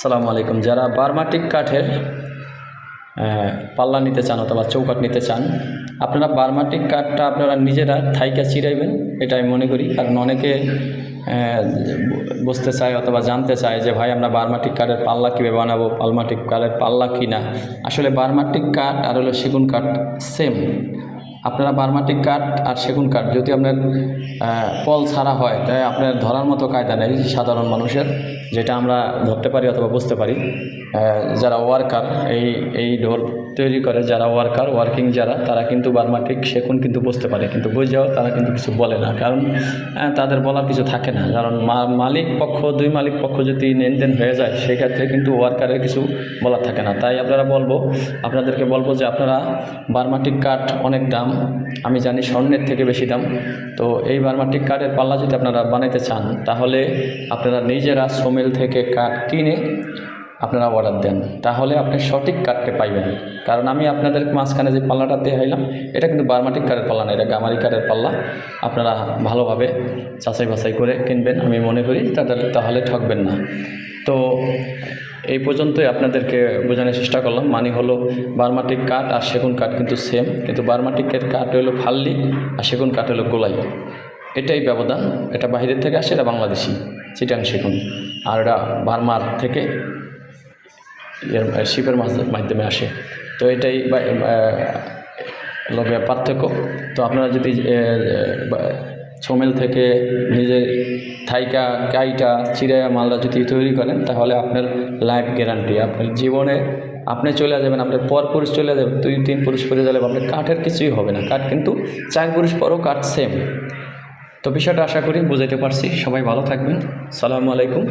সালামু আলাইকুম। যারা বার্মাটিক কাঠের পাল্লা নিতে চান অথবা চৌকাঠ নিতে চান, আপনারা বার্মাটিক কাঠটা আপনারা নিজেরা থাইকা চিরাইবেন এটা আমি মনে করি। কারণ অনেকে বুঝতে চায় অথবা জানতে চায় যে, ভাই, আমরা বার্মাটিক কাঠের পাল্লা কীভাবে বানাবো? পালমাটিক কাঠের পাল্লা কি না? আসলে বার্মাটিক কাঠ আর হলো সেগুন কাঠ সেম আপনারা বার্মাটিক কাঠ আর সেগুন কাঠ, যদি আপনার পল ছাড়া হয়, তাই আপনার ধরার মতো কায়দা নেই সাধারণ মানুষের, যেটা আমরা ধরতে পারি অথবা বুঝতে পারি। যারা ওয়ার্কার, এই এই ডোর তৈরি করে যারা ওয়ার্কার, ওয়ার্কিং যারা, তারা কিন্তু বার্মাটিক সেগুন কিন্তু বুঝতে পারে, কিন্তু বুঝেও তারা কিন্তু কিছু বলে না। কারণ তাদের বলার কিছু থাকে না। কারণ মালিক পক্ষ, দুই মালিক পক্ষ যদি লেনদেন হয়ে যায়, সেক্ষেত্রে কিন্তু ওয়ার্কারের কিছু বলার থাকে না। তাই আপনারা বলব, আপনাদেরকে বলব যে আপনারা বার্মাটিক কাঠ অনেক দাম আমি জানি স্বর্ণের থেকে বেশি দাম। তো এই বার্মাটিক কাঠের পাল্লা যদি আপনারা বানাইতে চান, তাহলে আপনারা নিজেরা সোমেল থেকে কাঠ কিনে আপনারা অর্ডার দেন। তাহলে আপনি সঠিক কাঠটা পাইবেন। কারণ আমি আপনাদের মাঝখানে যে পাল্লাটা দেখাইলাম, এটা কিন্তু বার্মাটিক কাঠের পাল্লা না, এটা গামারি কাঠের পাল্লা। আপনারা ভালোভাবে যাচাই বাছাই করে কিনবেন, আমি মনে করি, তাদের তাহলে ঠকবেন না। তো এই পর্যন্তই আপনাদেরকে বোঝানোর চেষ্টা করলাম। মানে হলো বার্মাটিক কাঠ আর সেগুন কাঠ কিন্তু সেম কিন্তু বার্মাটিকের কাঠ হলো ফাল্লি আর সেগুন কাঠ হলো গোলাই। এটাই ব্যবধান। এটা বাইরের থেকে আসে, এটা বাংলাদেশি, চিটাং সেগুন। আর এটা বার্মার থেকে শিপের মাধ্যমে আসে। তো এটাই লগে পার্থক্য। তো আপনারা যদি সোমেল থেকে নিজে থাইকা, কাইটা চিরায়া মালদা যদি তৈরি করেন, তাহলে আপনার লাইফ গ্যারান্টি। আপনার জীবনে আপনি চলে যাবেন, আপনার পর পুরুষ চলে যাবেন দুই, তিন পুরুষ পরে যাবে, আপনার কাঠের কিছুই হবে না। কাঠ কিন্তু চার পুরুষ পরও কাঠ সেম তো বিষয়টা আশা করি বুঝাইতে পারছি। সবাই ভালো থাকবেন। সালামু আলাইকুম।